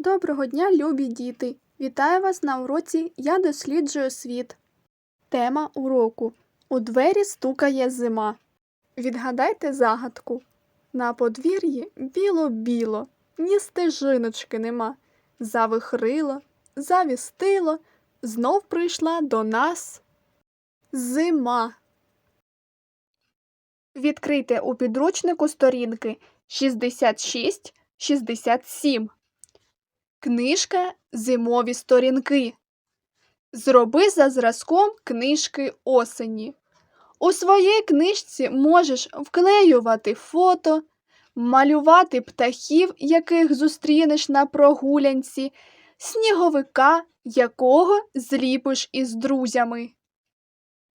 Доброго дня, любі діти! Вітаю вас на уроці Я досліджую світ. Тема уроку У двері стукає зима. Відгадайте загадку. На подвір'ї біло-біло, ні стежиночки нема. Завихрило, завістило, знов прийшла до нас зима. Відкрийте у підручнику сторінки 66-67. Книжка Зимові сторінки. Зроби за зразком книжки осені. У своїй книжці можеш вклеювати фото, малювати птахів, яких зустрінеш на прогулянці, сніговика, якого зліпиш із друзями.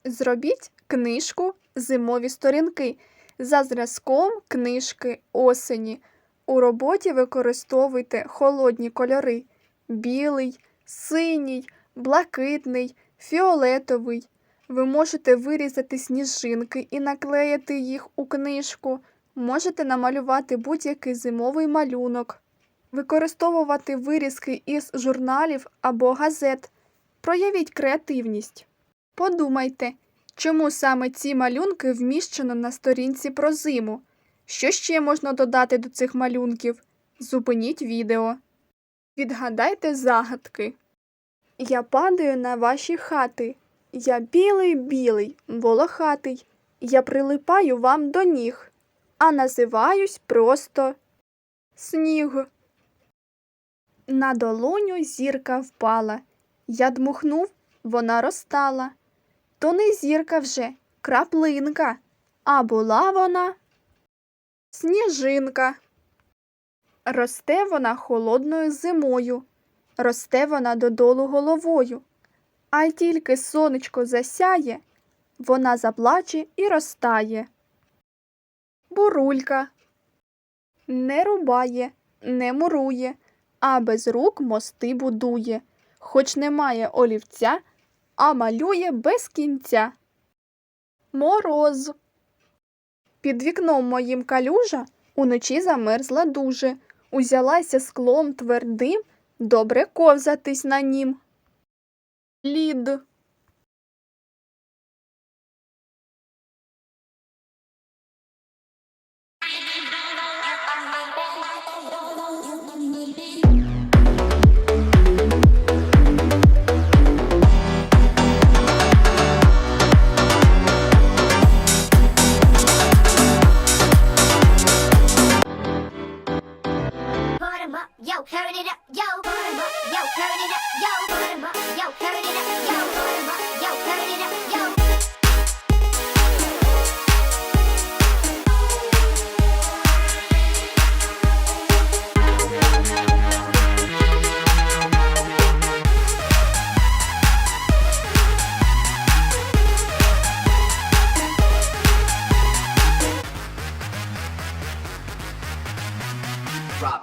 Зробіть книжку Зимові сторінки за зразком книжки осені. У роботі використовуйте холодні кольори: білий, синій, блакитний, фіолетовий. Ви можете вирізати сніжинки і наклеїти їх у книжку. Можете намалювати будь-який зимовий малюнок, використовувати вирізки із журналів або газет. Проявіть креативність. Подумайте, чому саме ці малюнки вміщено на сторінці про зиму. Що ще можна додати до цих малюнків? Зупиніть відео. Відгадайте загадки. Я падаю на ваші хати. Я білий білий, волохатий. Я прилипаю вам до ніг, а називаюсь просто сніг. На долоню зірка впала. Я дмухнув, вона розтала. То не зірка вже, краплинка, а була вона Сніжинка. Росте вона холодною зимою, росте вона додолу головою. А тільки сонечко засяє, вона заплаче і розтає. Бурулька не рубає, не мурує, а без рук мости будує, хоч немає олівця, а малює без кінця. Мороз. Під вікном моїм калюжа уночі замерзла дуже, узялася склом твердим, добре ковзатись на нім. Лід.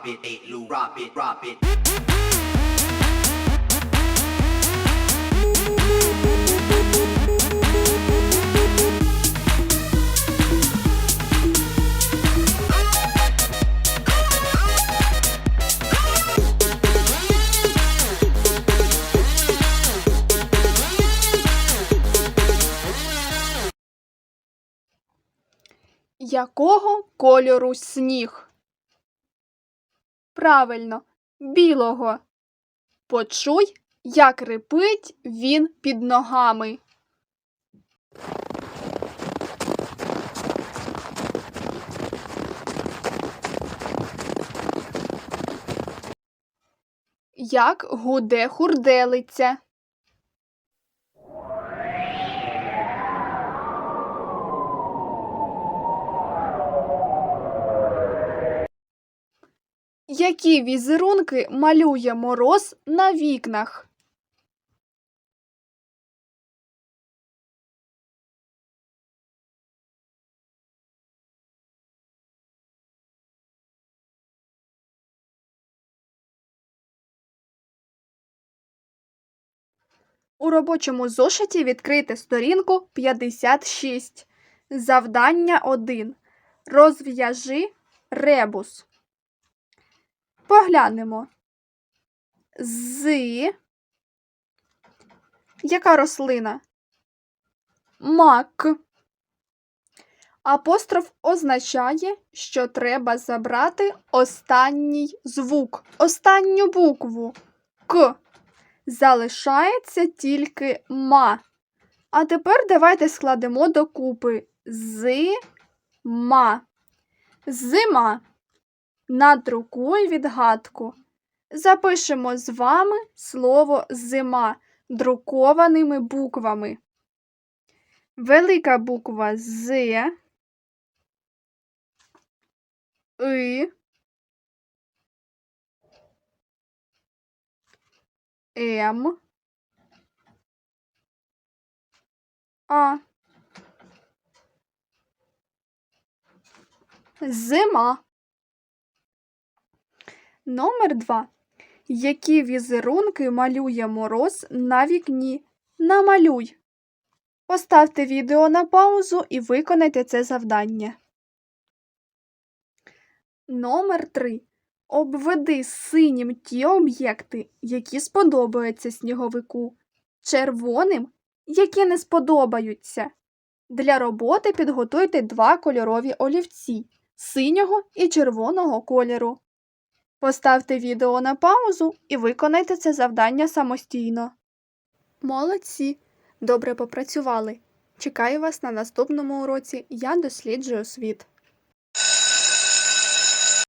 Drop it, eight Lou, drop it, drop it. Якого кольору сніг? Правильно, білого. Почуй, як рипить він під ногами. Як гуде хурделиця. Які візерунки малює мороз на вікнах? У робочому зошиті відкрийте сторінку 56. Завдання 1. Розв'яжи ребус. Поглянемо. з. Яка рослина? Мак. Апостроф означає, що треба забрати останній звук, останню букву К. Залишається тільки ма. А тепер давайте складемо докупи з-ма. Зима. Надрукуй відгадку. Запишемо з вами слово зима друкованими буквами. Велика буква З, И, М, А. Зима. Номер 2. Які візерунки малює мороз на вікні? Намалюй. Поставте відео на паузу і виконайте це завдання. Номер 3. Обведи синім ті об'єкти, які сподобаються сніговику, червоним, які не сподобаються. Для роботи підготуйте два кольорові олівці синього і червоного кольору. Поставте відео на паузу і виконайте це завдання самостійно. Молодці! Добре попрацювали. Чекаю вас на наступному уроці Я досліджую світ.